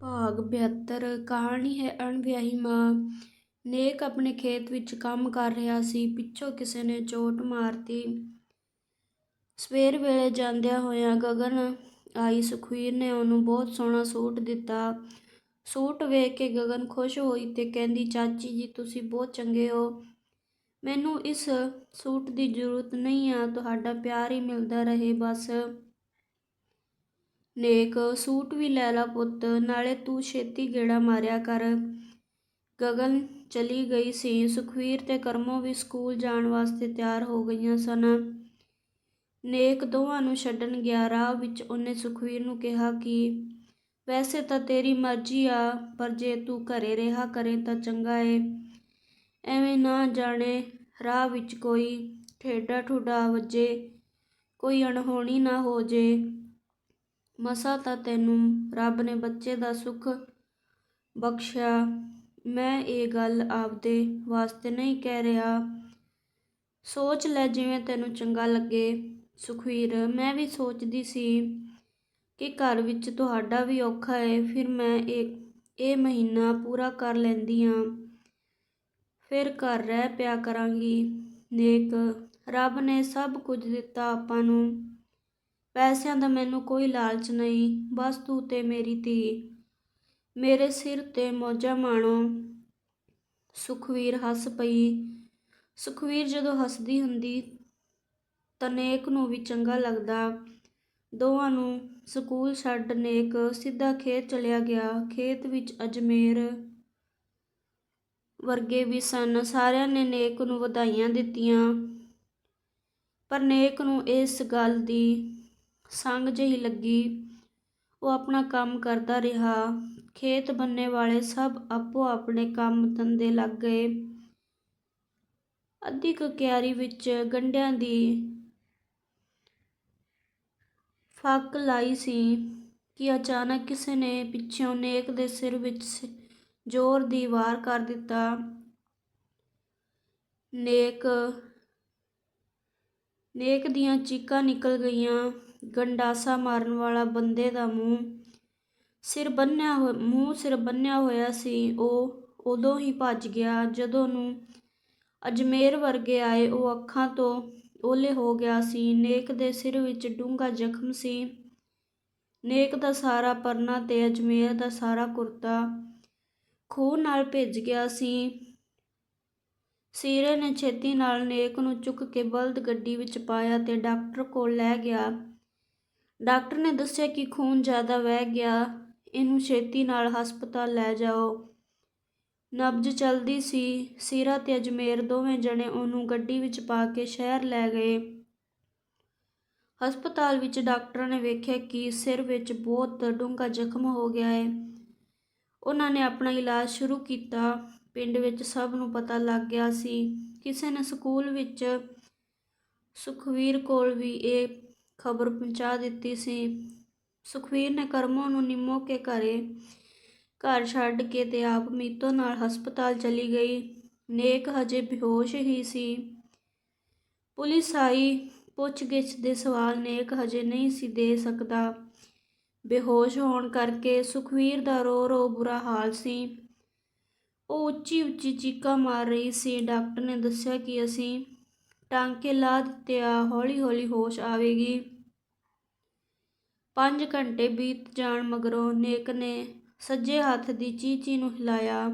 ਭਾਗ 72 ਕਹਾਣੀ ਹੈ ਅਣਵਿਆਹੀ ਮਾਂ। ਨੇਕ ਆਪਣੇ ਖੇਤ ਵਿੱਚ ਕੰਮ ਕਰ ਰਿਹਾ ਸੀ, ਪਿੱਛੋਂ ਕਿਸੇ ਨੇ ਚੋਟ ਮਾਰਤੀ। ਸਵੇਰ ਵੇਲੇ ਜਾਂਦਿਆਂ ਹੋਇਆਂ ਗਗਨ ਆਈ ਸੁਖਵੀਰ ਨੇ ਉਹਨੂੰ ਬਹੁਤ ਸੋਹਣਾ ਸੂਟ ਦਿੱਤਾ। ਸੂਟ ਵੇਖ ਕੇ ਗਗਨ ਖੁਸ਼ ਹੋਈ ਤੇ ਕਹਿੰਦੀ, ਚਾਚੀ ਜੀ, ਤੁਸੀਂ ਬਹੁਤ ਚੰਗੇ ਹੋ। ਮੈਨੂੰ ਇਸ ਸੂਟ ਦੀ ਜ਼ਰੂਰਤ ਨਹੀਂ ਆ, ਤੁਹਾਡਾ ਪਿਆਰ ਹੀ ਮਿਲਦਾ ਰਹੇ ਬਸ। ਨੇਕ, ਸੂਟ ਵੀ ਲੈ ਲਾ ਪੁੱਤ, ਨਾਲੇ ਤੂੰ ਛੇਤੀ ਗੇੜਾ ਮਾਰਿਆ ਕਰ। ਗਗਨ ਚਲੀ ਗਈ ਸੀ, ਸੁਖਵੀਰ ਤੇ ਕਰਮੋ ਵੀ ਸਕੂਲ ਜਾਣ ਵਾਸਤੇ ਤਿਆਰ ਹੋ ਗਈਆਂ ਸਨ। ਨੇਕ ਦੋਵਾਂ ਨੂੰ ਛੱਡਣ ਗਿਆ, ਰਾਹ ਵਿੱਚ ਉਹਨੇ ਸੁਖਵੀਰ ਨੂੰ ਕਿਹਾ ਕਿ, ਵੈਸੇ ਤਾਂ ਤੇਰੀ ਮਰਜ਼ੀ ਆ, ਪਰ ਜੇ ਤੂੰ ਘਰੇ ਰਿਹਾ ਕਰੇ ਤਾਂ ਚੰਗਾ ਏ। ਐਵੇਂ ਨਾ ਜਾਣੇ, ਰਾਹ ਵਿੱਚ ਕੋਈ ਠੇਡਾ ਠੁਡਾ ਵੱਜੇ, ਕੋਈ ਅਣਹੋਣੀ ਨਾ ਹੋ ਜੇ। ਮਸਾਂ ਤਾਂ ਤੈਨੂੰ ਰੱਬ ਨੇ ਬੱਚੇ ਦਾ ਸੁੱਖ ਬਖਸ਼ਿਆ। ਮੈਂ ਇਹ ਗੱਲ ਆਪਦੇ ਵਾਸਤੇ ਨਹੀਂ ਕਹਿ ਰਿਹਾ। ਸੋਚ ਲੈ ਜਿਵੇਂ ਤੈਨੂੰ ਚੰਗਾ ਲੱਗੇ, ਸੁਖਵੀਰ। ਮੈਂ ਵੀ ਸੋਚਦੀ ਸੀ ਕਿ ਘਰ ਵਿੱਚ ਤੁਹਾਡਾ ਵੀ ਔਖਾ ਹੈ ਫਿਰ ਮੈਂ ਇਹ ਇਹ ਮਹੀਨਾ ਪੂਰਾ ਕਰ ਲੈਂਦੀ ਹਾਂ ਫਿਰ ਘਰ ਰਹਿ ਪਿਆ ਕਰਾਂਗੀ। ਨੇਕ, ਰੱਬ ਨੇ ਸਭ ਕੁਝ ਦਿੱਤਾ ਆਪਾਂ ਨੂੰ। ਪੈਸਿਆਂ ਦਾ ਮੈਨੂੰ ਕੋਈ ਲਾਲਚ ਨਹੀਂ। ਬਸ ਤੂੰ ਤੇ ਮੇਰੀ ਧੀ। ਮੇਰੇ ਸਿਰ ਤੇ ਮੌਜਾਂ ਮਾਣੋ। ਸੁਖਵੀਰ ਹੱਸ ਪਈ। ਸੁਖਵੀਰ ਜਦੋਂ ਹੱਸਦੀ ਹੁੰਦੀ, ਤਾਂ ਨੇਕ ਨੂੰ ਵੀ ਚੰਗਾ ਲੱਗਦਾ। ਦੋਵਾਂ ਨੂੰ ਸਕੂਲ ਛੱਡ ਨੇਕ ਸਿੱਧਾ ਖੇਤ ਚਲਿਆ ਗਿਆ। ਖੇਤ ਵਿੱਚ ਅਜਮੇਰ ਵਰਗੇ ਵੀ ਸਨ। ਸਾਰਿਆਂ ਨੇ ਨੇਕ ਨੂੰ ਵਧਾਈਆਂ ਦਿੱਤੀਆਂ। ਪਰ ਨੇਕ ਨੂੰ ਇਸ ਗੱਲ ਦੀ ਸੰਗ ਜਿਹੀ ਲੱਗੀ। ਉਹ ਆਪਣਾ ਕੰਮ ਕਰਦਾ ਰਿਹਾ। ਖੇਤ ਬੰਨੇ ਵਾਲੇ ਸਭ ਆਪੋ ਆਪਣੇ ਕੰਮ ਧੰਦੇ ਲੱਗ ਗਏ। ਅੱਧੀ ਕੁ ਕਿਆਰੀ ਵਿੱਚ ਗੰਢਿਆਂ ਦੀ ਫੱਕ ਲਾਈ ਸੀ ਕਿ ਅਚਾਨਕ ਕਿਸੇ ਨੇ ਪਿੱਛੋਂ ਨੇਕ ਦੇ ਸਿਰ ਵਿੱਚ ਜ਼ੋਰ ਦੀ ਵਾਰ ਕਰ ਦਿੱਤਾ। ਨੇਕ ਨੇਕ ਦੀਆਂ ਚੀਕਾਂ ਨਿਕਲ ਗਈਆਂ। ਗੰਡਾਸਾ ਮਾਰਨ ਵਾਲਾ ਬੰਦੇ ਦਾ ਮੂੰਹ ਸਿਰ ਬੰਨਿਆ ਮੂੰਹ ਸਿਰ ਬੰਨਿਆ ਹੋਇਆ ਸੀ। ਉਹ ਉਦੋਂ ਹੀ ਭੱਜ ਗਿਆ ਜਦੋਂ ਨੂੰ ਅਜਮੇਰ ਵਰਗੇ ਆਏ। ਉਹ ਅੱਖਾਂ ਤੋਂ ਓਲੇ ਹੋ ਗਿਆ ਸੀ। ਨੇਕ ਦੇ ਸਿਰ ਵਿੱਚ ਡੂੰਘਾ ਜ਼ਖਮ ਸੀ। ਨੇਕ ਦਾ ਸਾਰਾ ਪਰਨਾ ਤੇ ਅਜਮੇਰ ਦਾ ਸਾਰਾ ਕੁਰਤਾ ਖੂਹ ਨਾਲ ਭਿੱਜ ਗਿਆ ਸੀ। ਸੀਰੇ ਨੇ ਛੇਤੀ ਨਾਲ ਨੇਕ ਨੂੰ ਚੁੱਕ ਕੇ ਬਲਦ ਗੱਡੀ ਵਿੱਚ ਪਾਇਆ ਤੇ ਡਾਕਟਰ ਕੋਲ ਲੈ ਗਿਆ। ਡਾਕਟਰ ਨੇ ਦੱਸਿਆ ਕਿ ਖੂਨ ਜ਼ਿਆਦਾ ਵਹਿ ਗਿਆ। ਇਹਨੂੰ ਛੇਤੀ ਨਾਲ ਹਸਪਤਾਲ ਲੈ ਜਾਓ। ਨਬਜ ਚਲਦੀ ਸੀ। ਸੀਰਾ ਤੇ ਅਜਮੇਰ ਦੋਵੇਂ ਜਣੇ ਉਹਨੂੰ ਗੱਡੀ ਵਿੱਚ ਪਾ ਕੇ ਸ਼ਹਿਰ ਲੈ ਗਏ। ਹਸਪਤਾਲ ਵਿੱਚ ਡਾਕਟਰਾਂ ਨੇ ਵੇਖਿਆ ਕਿ ਸਿਰ ਵਿੱਚ ਬਹੁਤ ਡੂੰਘਾ ਜ਼ਖਮ ਹੋ ਗਿਆ ਹੈ। ਉਹਨਾਂ ਨੇ ਆਪਣਾ ਇਲਾਜ ਸ਼ੁਰੂ ਕੀਤਾ। ਪਿੰਡ ਵਿੱਚ ਸਭ ਨੂੰ ਪਤਾ ਲੱਗ ਗਿਆ ਸੀ। ਕਿਸੇ ਨੇ ਸਕੂਲ ਵਿੱਚ ਸੁਖਵੀਰ ਕੋਲ ਵੀ ਇਹ ਖਬਰ ਪਹੁੰਚਾ ਦਿੱਤੀ ਸੀ। ਸੁਖਵੀਰ ਨੇ ਕਰਮੋ ਨੂੰ ਨਿੰਮੋ ਕੇ ਘਰੇ ਘਰ ਛੱਡ ਕੇ ਤੇ ਆਪ ਮੀਤੋ ਨਾਲ ਹਸਪਤਾਲ ਚਲੀ ਗਈ। ਨੇਕ ਹਜੇ ਬੇਹੋਸ਼ ਹੀ ਸੀ। ਪੁਲਿਸ ਆਈ, ਪੁੱਛਗਿੱਛ ਦੇ ਸਵਾਲ ਨੇਕ ਹਜੇ ਨਹੀਂ ਸੀ ਦੇ ਸਕਦਾ। ਬੇਹੋਸ਼ ਹੋਣ ਕਰਕੇ ਸੁਖਵੀਰ ਦਾ ਰੋ ਰੋ ਬੁਰਾ ਹਾਲ ਸੀ। ਉਹ ਉੱਚੀ ਉੱਚੀ ਚੀਕਾਂ ਮਾਰ ਰਹੀ ਸੀ। ਡਾਕਟਰ ਨੇ ਦੱਸਿਆ ਕਿ ਅਸੀਂ ਟਾਂਕੇ ਲਾ ਦਿੱਤੇ, ਆ ਹੌਲੀ ਹੌਲੀ ਹੋਸ਼ ਆਵੇਗੀ। 5 ਘੰਟੇ ਬੀਤ ਜਾਣ ਮਗਰੋਂ ਨੇਕ ਨੇ ਸੱਜੇ ਹੱਥ ਦੀ ਚੀਚੀ ਨੂੰ ਹਿਲਾਇਆ।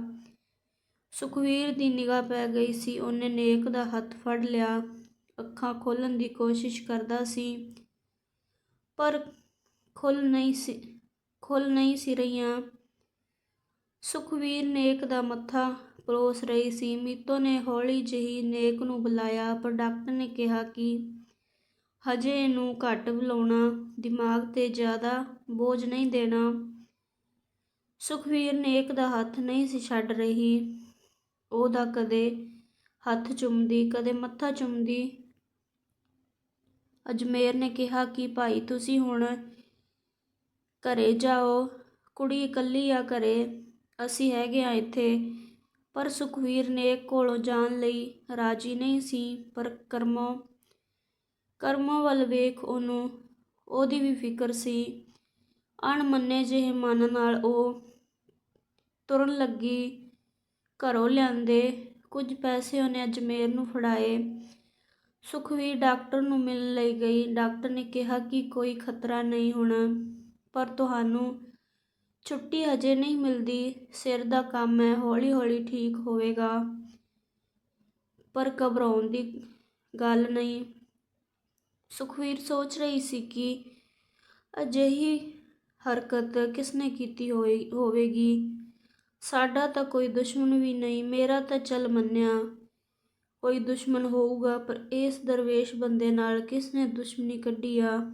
ਸੁਖਵੀਰ ਦੀ ਨਿਗਾਹ ਪੈ ਗਈ ਸੀ। ਉਹਨੇ ਨੇਕ ਦਾ ਹੱਥ ਫੜ ਲਿਆ। ਅੱਖਾਂ ਖੋਲਣ ਦੀ ਕੋਸ਼ਿਸ਼ ਕਰਦਾ ਸੀ, ਪਰ ਖੁੱਲ ਨਹੀਂ ਸੀ ਖੁੱਲ ਨਹੀਂ ਸੀ ਰਹੀਆਂ। ਸੁਖਵੀਰ ਨੇਕ ਦਾ ਮੱਥਾ ਪਰੋਸ ਰਹੀ ਸੀ। ਮੀਤੋ ਨੇ ਹੌਲੀ ਜਿਹੀ ਨੇਕ ਨੂੰ ਬੁਲਾਇਆ। ਪਰ ਡਾਕਟਰ ਨੇ ਕਿਹਾ ਕਿ ਹਜੇ ਇਹਨੂੰ ਘੱਟ ਬੁਲਾਉਣਾ, ਦਿਮਾਗ ਤੇ ਜ਼ਿਆਦਾ ਬੋਝ ਨਹੀਂ ਦੇਣਾ। ਸੁਖਵੀਰ ਨੇਕ ਦਾ ਹੱਥ ਨਹੀਂ ਸੀ ਛੱਡ ਰਹੀ। ਉਹਦਾ ਕਦੇ ਹੱਥ ਚੁੰਮਦੀ, ਕਦੇ ਮੱਥਾ ਚੁੰਮਦੀ। ਅਜਮੇਰ ਨੇ ਕਿਹਾ ਕਿ, ਭਾਈ, ਤੁਸੀਂ ਹੁਣ ਘਰੇ ਜਾਓ। ਕੁੜੀ ਇਕੱਲੀ ਆ ਘਰੇ। ਅਸੀਂ ਹੈਗੇ ਹਾਂ ਇੱਥੇ। ਪਰ ਸੁਖਬੀਰ ਨੇ ਕੋਲੋਂ ਜਾਣ ਲਈ ਰਾਜੀ ਨਹੀਂ ਸੀ, ਪਰ ਕਰਮੋ ਕਰਮੋ ਵੱਲ ਵੇਖ ਉਹਨੂੰ, ਉਹਦੀ ਵੀ ਫਿਕਰ ਸੀ। ਅਣਮੰਨੇ ਜਿਹੇ ਮਨ ਨਾਲ ਉਹ ਤੁਰਨ ਲੱਗੀ, ਘਰੋਂ ਲਿਆਂਦੇ ਕੁਝ ਪੈਸੇ ਉਹਨੇ ਅਜਮੇਰ ਨੂੰ ਫੜਾਏ। ਸੁਖਵੀਰ ਡਾਕਟਰ ਨੂੰ ਮਿਲਣ ਲਈ ਗਈ। ਡਾਕਟਰ ਨੇ ਕਿਹਾ ਕਿ ਕੋਈ ਖਤਰਾ ਨਹੀਂ ਹੋਣਾ, ਪਰ ਤੁਹਾਨੂੰ ਛੁੱਟੀ ਹਜੇ ਨਹੀਂ ਮਿਲਦੀ, ਸਿਰ ਦਾ ਕੰਮ ਹੈ ਹੌਲੀ ਹੌਲੀ ਠੀਕ ਹੋਵੇਗਾ। ਪਰ ਘਬਰਾਉਣ ਦੀ ਗੱਲ ਨਹੀਂ। ਸੁਖਵੀਰ ਸੋਚ ਰਹੀ ਸੀ ਕਿ ਅਜਿਹੀ ਹਰਕਤ ਕਿਸਨੇ ਕੀਤੀ ਹੋਏ, ਹੋਵੇਗੀ। ਸਾਡਾ ਤਾਂ ਕੋਈ ਦੁਸ਼ਮਣ ਵੀ ਨਹੀਂ, ਮੇਰਾ ਤਾਂ ਚੱਲ ਮੰਨਿਆ ਕੋਈ ਦੁਸ਼ਮਣ ਹੋਊਗਾ, ਪਰ ਇਸ ਦਰਵੇਸ਼ ਬੰਦੇ ਨਾਲ ਕਿਸਨੇ ਦੁਸ਼ਮਣੀ ਕੱਢੀ ਆ?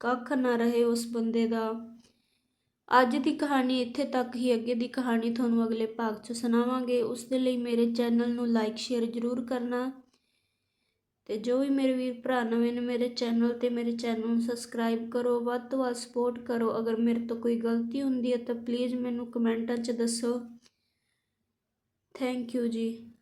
ਕੱਖ ਨਾ ਰਹੇ ਉਸ ਬੰਦੇ ਦਾ। ਅੱਜ ਦੀ ਕਹਾਣੀ ਇੱਥੇ ਤੱਕ ਹੀ ਅੱਗੇ ਦੀ ਕਹਾਣੀ ਤੁਹਾਨੂੰ ਅਗਲੇ ਭਾਗ 'ਚ ਸੁਣਾਵਾਂਗੇ। ਉਸ ਦੇ ਲਈ ਮੇਰੇ ਚੈਨਲ ਨੂੰ ਲਾਈਕ ਸ਼ੇਅਰ ਜ਼ਰੂਰ ਕਰਨਾ ਤੇ ਜੋ ਵੀ ਮੇਰੇ ਵੀਰ ਭਰਾ ਨਵੇਂ ਨੇ ਮੇਰੇ ਚੈਨਲ ਤੇ, ਮੇਰੇ ਚੈਨਲ ਨੂੰ ਸਬਸਕ੍ਰਾਈਬ ਕਰੋ, ਵੱਧ ਤੋਂ ਵੱਧ ਸਪੋਰਟ ਕਰੋ। ਅਗਰ ਮੇਰੇ ਤੋਂ ਕੋਈ ਗਲਤੀ ਹੁੰਦੀ ਹੈ ਤਾਂ ਪਲੀਜ਼ ਮੈਨੂੰ ਕਮੈਂਟਾਂ 'ਚ ਦੱਸੋ। ਥੈਂਕ ਯੂ ਜੀ।